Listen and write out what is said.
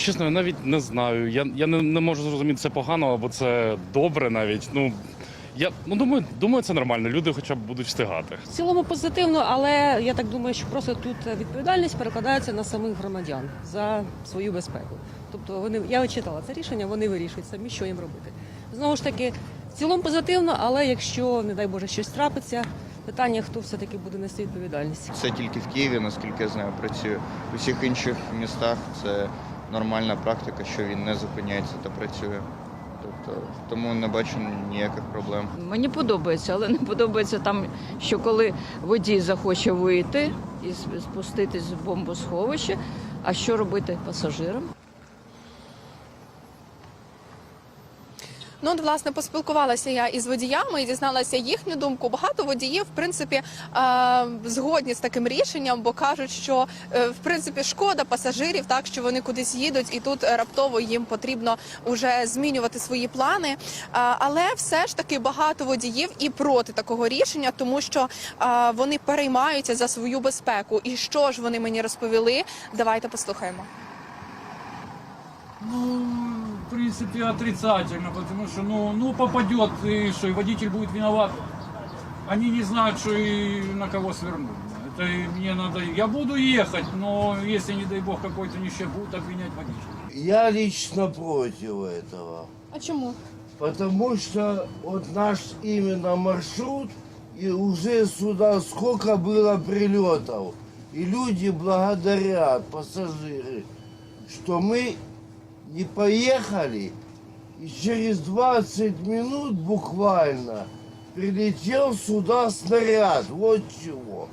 Чесно, я навіть не знаю. Я, я не, не можу зрозуміти, це погано або це добре навіть. Ну я ну думаю, думаю, це нормально. Люди хоча б будуть встигати. В цілому позитивно, але я так думаю, що просто тут відповідальність перекладається на самих громадян за свою безпеку. Тобто вони я читала це рішення, вони вирішують самі, що їм робити. Знову ж таки, в цілому позитивно, але якщо, не дай Боже, щось трапиться, питання, хто все-таки буде нести відповідальність. Це тільки в Києві, наскільки я знаю, працює. У всіх інших містах це нормальна практика, що він не зупиняється та працює. Тобто, тому не бачу ніяких проблем. Мені подобається, але не подобається там, що коли водій захоче вийти і спуститись з бомбосховища, а що робити пасажирам? Ну, от, власне, поспілкувалася я із водіями і дізналася їхню думку. Багато водіїв, в принципі, згодні з таким рішенням, бо кажуть, що е, в принципі шкода пасажирів, так що вони кудись їдуть, і тут е, раптово їм потрібно вже змінювати свої плани. Але все ж таки багато водіїв і проти такого рішення, тому що вони переймаються за свою безпеку. І що ж вони мені розповіли? Давайте послухаємо. Ну, принципе, отрицательно, потому что, ну, ну попадет, и что, и водитель будет виноват. Они не знают, что и на кого свернуть. Это и мне надо... Я буду ехать, но если, не дай бог, какой-то нищий будут обвинять водителя. Я лично против этого. А чому? Потому что вот наш именно маршрут, и уже сюда сколько было прилетов. И люди благодарят, пассажиры, что мы не поехали. И через 20 минут буквально прилетел сюда снаряд. Вот чего.